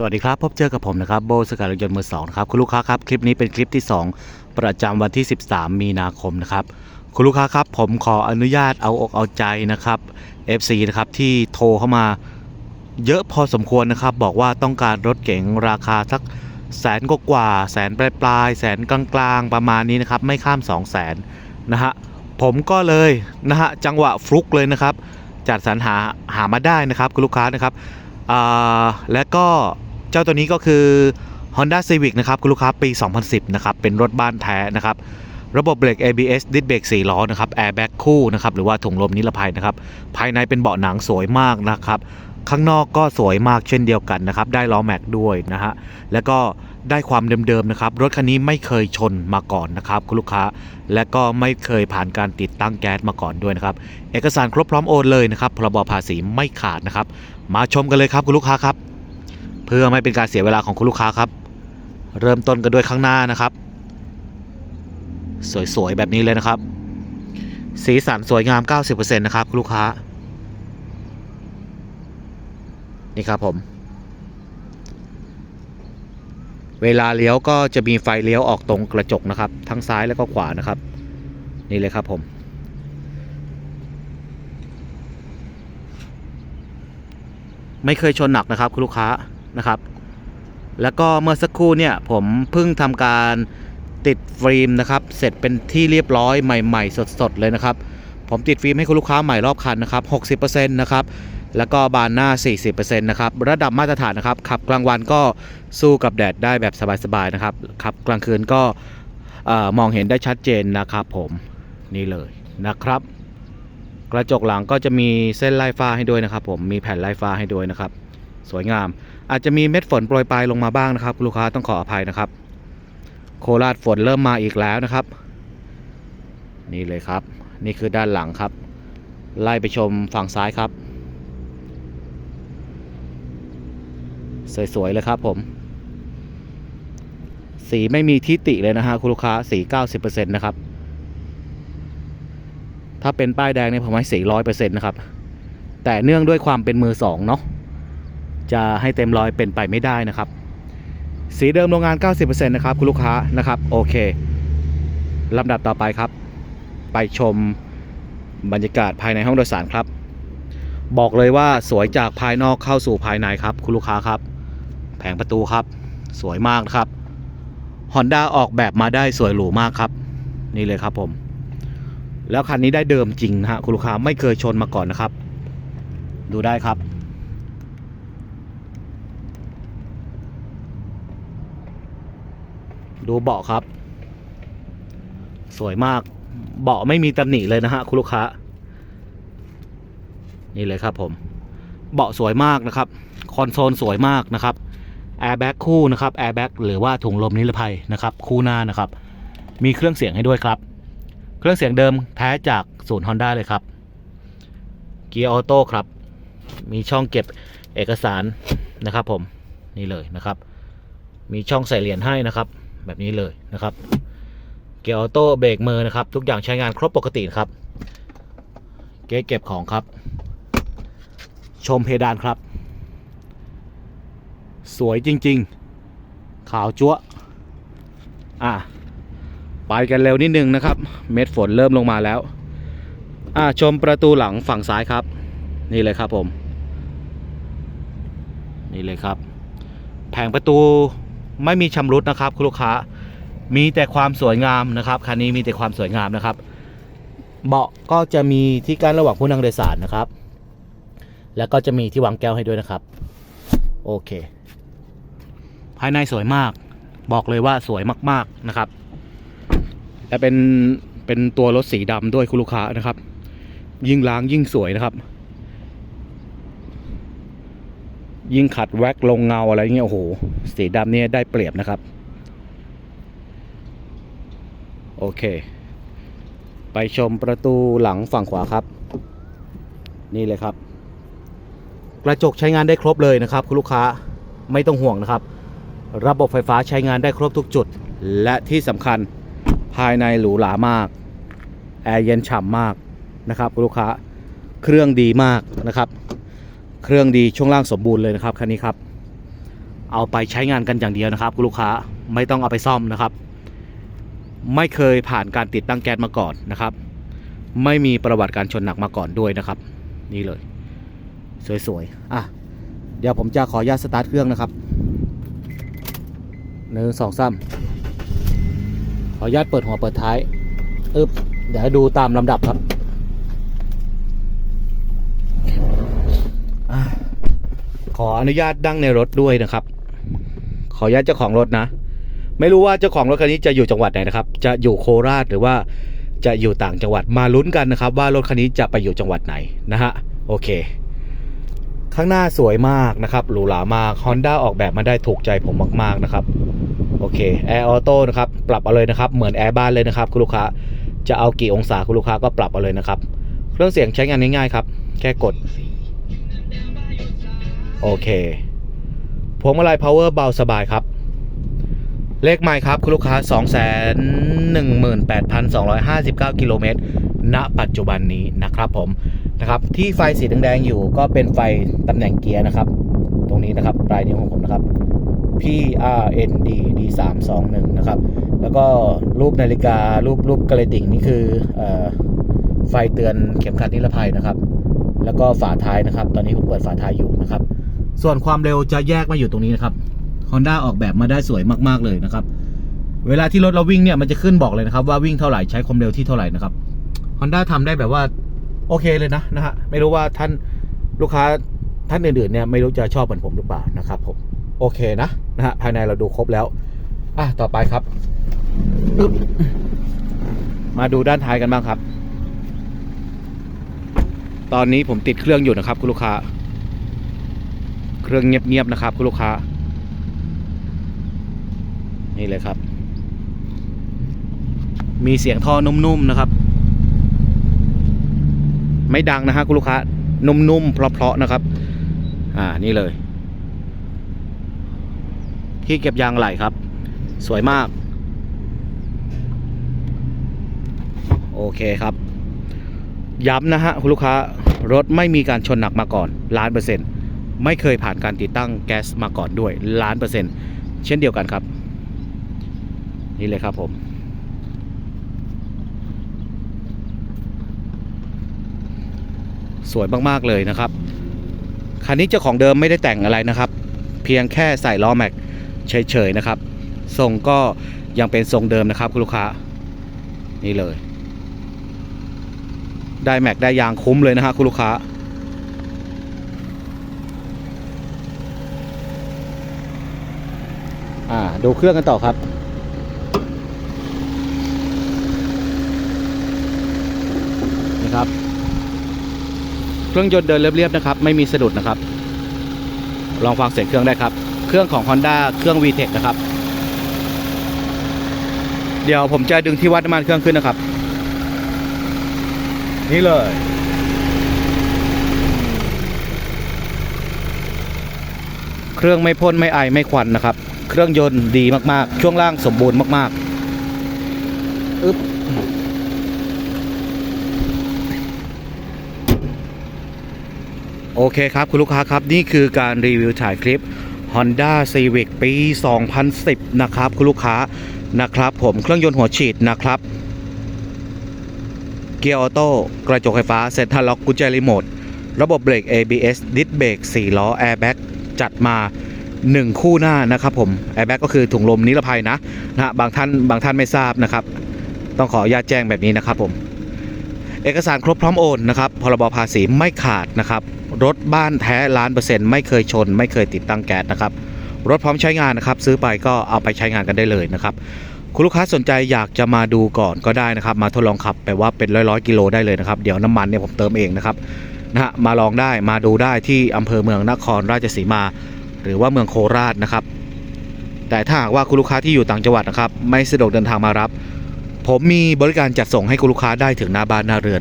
สวัสดีครับ พบเจอกับผมนะครับโบสกายรถยนต์มือสองครับคุณลูกค้าครับคลิปนี้เป็นคลิปที่ 2 ประจำวันที่ 13 มีนาคมนะครับคุณลูกค้าครับผมขออนุญาตเอาอกเอาใจนะครับ FC นะครับที่โทรเข้ามาเยอะพอสมควรนะครับ บอกว่าต้องการรถเก๋งราคาสักแสนกกว่า แสนปลายปลายแสนกลางๆ ประมาณนี้นะครับ ไม่ข้าม 2 0 0แสนนะฮะผมก็เลยนะฮะจังหวะฟลุกเลยนะครับ จัดสรรหาหามาได้นะครับคุณลูกค้านะครับอ่าและก็ เจ้าตัวนี้ก็คือ Honda Civic นะครับคุณลูกค้าปี 2010 นะครับ เป็นรถบ้านแท้นะครับ ระบบเบรก ABS ดิสเบรก4ล้อนะครับแอร์แบ็กคู่นะครับหรือว่าถุงลมนิรภัยนะครับ ภายในเป็นเบาะหนังสวยมากนะครับข้างนอกก็สวยมากเช่นเดียวกันนะครับ ได้ล้อแม็กด้วยนะฮะ แล้วก็ได้ความเดิมๆนะครับ รถคันนี้ไม่เคยชนมาก่อนนะครับคุณลูกค้า และก็ไม่เคยผ่านการติดตั้งแก๊สมาก่อนด้วยนะครับ เอกสารครบพร้อมโอนเลยนะครับ พรบภาษีไม่ขาดนะครับ มาชมกันเลยครับคุณลูกค้าครับ เพื่อไม่เป็นการเสียเวลาของคุณลูกค้าครับ เริ่มต้นกันด้วยข้างหน้านะครับ สวยๆแบบนี้เลยนะครับ สีสันสวยงาม 90%นะครับคุณลูกค้า นี่ครับผม เวลาเลี้ยวก็จะมีไฟเลี้ยวออกตรงกระจกนะครับ ทั้งซ้ายแล้วก็ขวานะครับ นี่เลยครับผมไม่เคยชนหนักนะครับคุณลูกค้า นะครับ แล้วก็เมื่อสักครู่เนี่ยผมเพิ่งทำการติดฟิล์มนะครับ เสร็จเป็นที่เรียบร้อยใหม่ ๆ สดๆเลยนะครับ ผมติดฟิล์มให้คุณลูกค้าใหม่รอบคันนะครับ 60%นะครับแล้วก็บานหน้า 40%นะครับ ระดับมาตรฐานนะครับ ขับกลางวันก็สู้กับแดดได้แบบสบายๆนะครับ ขับกลางคืนก็มองเห็นได้ชัดเจนนะครับผมนี่เลยนะครับ กระจกหลังก็จะมีเส้นไล่ฟ้าให้ด้วยนะครับ ผมมีแผ่นไล่ฟ้าให้ด้วยนะครับ สวยงาม อาจจะมีเม็ดฝนโปรยปลายลงมาบ้างนะครับคุณลูกค้าต้องขออภัยนะครับ โคราชฝนเริ่มมาอีกแล้วนะครับ นี่เลยครับ นี่คือด้านหลังครับ ไล่ไปชมฝั่งซ้ายครับ สวยๆเลยครับผม สีไม่มีทิติเลยนะฮะคุณลูกค้าสี 90%นะครับ ถ้าเป็นป้ายแดงเนี่ยผมให้สีร้อยเปอร์เซ็นต์นะครับแต่เนื่องด้วยความเป็นมือสองเนาะ จะให้เต็มร้อยเป็นไปไม่ได้นะครับ สีเดิมโรงงาน 90%นะครับคุณลูกค้านะครับโอเคลำดับต่อไปครับ ไปชมบรรยากาศภายในห้องโดยสารครับ บอกเลยว่าสวยจากภายนอกเข้าสู่ภายในครับ คุณลูกค้าครับ แผงประตูครับ สวยมากนะครับ Honda ออกแบบมาได้สวยหรูมากครับ นี่เลยครับผม แล้วคันนี้ได้เดิมจริงนะฮะคุณลูกค้าไม่เคยชนมาก่อนนะครับ ดูได้ครับ ดูเบาะครับ สวยมาก เบาะไม่มีตำหนิเลยนะฮะคุณลูกค้า นี่เลยครับผม เบาะสวยมากนะครับ คอนโซลสวยมากนะครับ แอร์แบ็กคู่นะครับ แอร์แบ็กหรือว่าถุงลมนิรภัยนะครับ คู่หน้านะครับ มีเครื่องเสียงให้ด้วยครับ เครื่องเสียงเดิมแท้จากศูนย์ Honda เลยครับ เกียร์ออโต้ครับ มีช่องเก็บเอกสารนะครับผม นี่เลยนะครับมีช่องใส่เหรียญให้นะครับ แบบนี้เลยนะครับ เกียร์ออโต้เบรกมือนะครับ ทุกอย่างใช้งานครบปกติครับ เก๊เก็บของครับ ชมเพดานครับ สวยจริง ๆ ขาวจั๊วอะไปกันเร็วนิดนึงนะครับ เม็ดฝนเริ่มลงมาแล้วอะชมประตูหลังฝั่งซ้ายครับ นี่เลยครับผม นี่เลยครับ แผงประตู ไม่มีชำรุดนะครับคุณลูกค้า มีแต่ความสวยงามนะครับคันนี้มีแต่ความสวยงามนะครับ เบาะก็จะมีที่กั้นระหว่างผู้นั่งโดยสารนะครับ แล้วก็จะมีที่วางแก้วให้ด้วยนะครับ โอเค ภายในสวยมาก บอกเลยว่าสวยมากๆนะครับ และเป็นเป็นตัวรถสีดำด้วยคุณลูกค้านะครับ ยิ่งล้างยิ่งสวยนะครับ ยิ่งขัดแว็กลงเงาอะไรเงี้ยโอ้โห สีดำเนี่ยได้เปรียบนะครับ โอเค ไปชมประตูหลังฝั่งขวาครับ นี่เลยครับ กระจกใช้งานได้ครบเลยนะครับ คุณลูกค้าไม่ต้องห่วงนะครับ ระบบไฟฟ้าใช้งานได้ครบทุกจุด และที่สำคัญภายในหรูหรามาก แอร์เย็นฉ่ำมากนะครับ คุณลูกค้าเครื่องดีมากนะครับ เครื่องดีช่วงล่างสมบูรณ์เลยนะครับคันนี้ครับ เอาไปใช้งานกันอย่างเดียวนะครับคุณลูกค้าไม่ต้องเอาไปซ่อมนะครับ ไม่เคยผ่านการติดตั้งแก๊สมาก่อนนะครับ ไม่มีประวัติการชนหนักมาก่อนด้วยนะครับ นี่เลย สวยๆอะเดี๋ยวผมจะขออนุญาตสตาร์ทเครื่องนะครับหนึ่งสองสามขออนุญาตเปิดหัวเปิดท้ายอึบเดี๋ยวให้ดูตามลำดับครับอะ ขออนุญาตดั้งในรถด้วยนะครับ ขออนุญาตเจ้าของรถนะ ไม่รู้ว่าเจ้าของรถคันนี้จะอยู่จังหวัดไหนนะครับ จะอยู่โคราชหรือว่าจะอยู่ต่างจังหวัดมาลุ้นกันนะครับ ว่ารถคันนี้จะไปอยู่จังหวัดไหนนะฮะโอเค ข้างหน้าสวยมากนะครับหรูหรามาก Honda ออกแบบมาได้ถูกใจผมมาก ๆนะครับโอเคแอร์ออโต้นะครับปรับเอาเลยนะครับ เหมือนแอร์บ้านเลยนะครับคุณลูกค้าจะเอากี่องศาคุณลูกค้าก็ปรับเอาเลยนะครับ เครื่องเสียงใช้งานง่ายๆครับ แค่กด โอเคพวงมาลัย power เบาสบายครับ เลขไมล์ครับคุณลูกค้า 218,259 กิโลเมตร ณ ปัจจุบันนี้นะครับผมนะครับที่ไฟสีแดงๆอยู่ก็เป็นไฟตำแหน่งเกียร์นะครับ ตรงนี้นะครับ ปลายนิ้วของผมนะครับ P R N D D 3 2 1 นะครับ แล้วก็รูปนาฬิการูปรูปกระดิ่งนี่คือเออไฟเตือนเข็มขัดนิรภัยนะครับ แล้วก็ฝาท้ายนะครับ ตอนนี้ผมเปิดฝาท้ายอยู่นะครับ ส่วนความเร็วจะแยกมาอยู่ตรงนี้นะครับ Honda ออกแบบมาได้สวยมากๆเลยนะครับ เวลาที่รถเราวิ่งเนี่ยมันจะขึ้นบอกเลยนะครับ ว่าวิ่งเท่าไหร่ใช้ความเร็วที่เท่าไหร่นะครับ Honda ทำได้แบบว่าโอเคเลยนะนะฮะไม่รู้ว่าท่านลูกค้าท่านอื่นๆเนี่ยไม่รู้จะชอบเหมือนผมหรือเปล่านะครับผมโอเคนะนะฮะภายในเราดูครบแล้วอะต่อไปครับ มาดูด้านท้ายกันบ้างครับ ตอนนี้ผมติดเครื่องอยู่นะครับ คุณลูกค้า เครื่องเงียบๆนะครับ คุณลูกค้า นี่เลยครับ มีเสียงท่อนุ่มๆนะครับ ไม่ดังนะฮะคุณลูกค้า นุ่มๆเพราะๆนะครับ อ่านี่เลย ที่เก็บยางไหลครับ สวยมาก โอเคครับย้ำนะฮะ คุณลูกค้ารถไม่มีการชนหนักมาก่อนล้านเปอร์เซ็นต์ ไม่เคยผ่านการติดตั้งแก๊สมาก่อนด้วยล้านเปอร์เซ็นต์เช่นเดียวกันครับ นี่เลยครับผม สวยมากๆเลยนะครับ คันนี้เจ้าของเดิมไม่ได้แต่งอะไรนะครับ เพียงแค่ใส่ล้อแม็กเฉยๆนะครับทรงก็ยังเป็นทรงเดิมนะครับคุณลูกค้า นี่เลย ได้แม็กได้ยางคุ้มเลยนะฮะคุณลูกค้าอ่า ดูเครื่องกันต่อครับ นี่ครับ เครื่องยนต์เดินเรียบๆนะครับ ไม่มีสะดุดนะครับ ลองฟังเสียงเครื่องได้ครับ เครื่องของ Honda เครื่อง VTEC นะครับ เดี๋ยวผมจะดึงที่วัดน้ำมันเครื่องขึ้นนะครับ นี่เลยเครื่องไม่พ่นไม่ไอไม่ควันนะครับ เครื่องยนต์ดีมากๆ ช่วงล่างสมบูรณ์มากๆอึ๊บโอเคครับ คุณลูกค้าครับ นี่คือการรีวิวถ่ายคลิป Honda Civic ปี 2010 นะครับ คุณลูกค้านะครับ ผมเครื่องยนต์หัวฉีดนะครับ เกียร์ออโต้กระจกไฟฟ้าเซ็นทรัลล็อกกุญแจรีโมทระบบเบรก ABS ดิสเบรก4ล้อแอร์แบ็กจัดมา 1 คู่หน้านะครับผมแอร์แบ็กก็คือถุงลมนิรภัยนะนะฮะบางท่านบางท่านไม่ทราบนะครับ ต้องขออนุญาตแจ้งแบบนี้นะครับผม เอกสารครบพร้อมโอนนะครับพรบภาษีไม่ขาดนะครับ รถบ้านแท้ล้านเปอร์เซ็นต์ไม่เคยชน ไม่เคยติดตั้งแก๊สนะครับ รถพร้อมใช้งานนะครับ ซื้อไปก็เอาไปใช้งานกันได้เลยนะครับคุณลูกค้าสนใจอยากจะมาดูก่อนก็ได้นะครับ มาทดลองขับไปว่าเป็นร้อยร้อยกิโลได้เลยนะครับเดี๋ยวน้ำมันเนี่ยผมเติมเองนะครับนะฮะมาลองได้มาดูได้ที่อำเภอเมืองนครราชสีมา หรือว่าเมืองโคราชนะครับ แต่ถ้าหากว่าคุณลูกค้าที่อยู่ต่างจังหวัดนะครับ ไม่สะดวกเดินทางมารับ ผมมีบริการจัดส่งให้คุณลูกค้าได้ถึงหน้าบ้านหน้าเรือน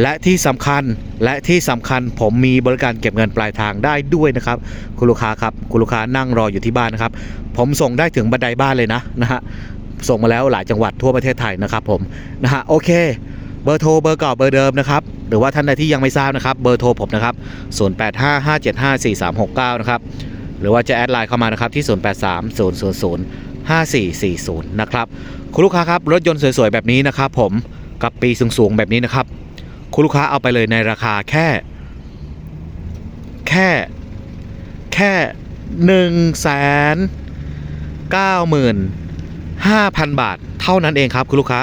และที่สำคัญและที่สำคัญผมมีบริการเก็บเงินปลายทางได้ด้วยนะครับ คุณลูกค้าครับคุณลูกค้านั่งรออยู่ที่บ้านนะครับ ผมส่งได้ถึงบันไดบ้านเลยนะนะฮะส่งมาแล้วหลายจังหวัดทั่วประเทศไทยนะครับผมนะฮะโอเคเบอร์โทรเบอร์เก่าเบอร์เดิมนะครับหรือว่าท่านใดที่ยังไม่ทราบนะครับเบอร์โทรผมนะครับ 0855754369 นะครับ หรือว่าจะแอดไลน์เข้ามานะครับที่ 083000 5440 นะครับ คุณลูกค้าครับ รถยนต์สวยๆ แบบนี้นะครับผมกับปีสูงๆ แบบนี้นะครับ คุณลูกค้าเอาไปเลยในราคาแค่ แค่ แค่หนึ่งแสนเก้าหมื่นห้าพันบาท เท่านั้นเองครับคุณลูกค้า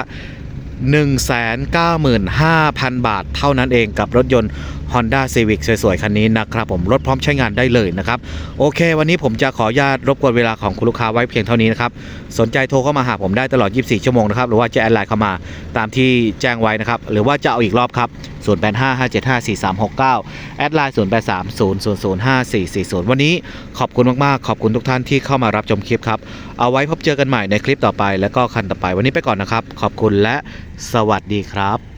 195,000 บาท เท่านั้นเองกับรถยนต์ Honda Civic สวยๆ คันนี้นะครับผมรถพร้อมใช้งานได้เลยนะครับ โอเค วันนี้ผมจะขออนุญาตรบกวนเวลาของคุณลูกค้าไว้เพียงเท่านี้นะครับ สนใจโทรเข้ามาหาผมได้ตลอด 24 ชั่วโมงนะครับ หรือว่าจะแอดไลน์เข้ามาตามที่แจ้งไว้นะครับ หรือว่าจะเอาอีกรอบครับ 0855754369 แอดไลน์ 0830005440 วันนี้ขอบคุณมากๆ ขอบคุณทุกท่านที่เข้ามารับชมคลิปครับ เอาไว้พบเจอกันใหม่ในคลิปต่อไป แล้วก็คันต่อไปวันนี้ไปก่อนนะครับ ขอบคุณและสวัสดีครับ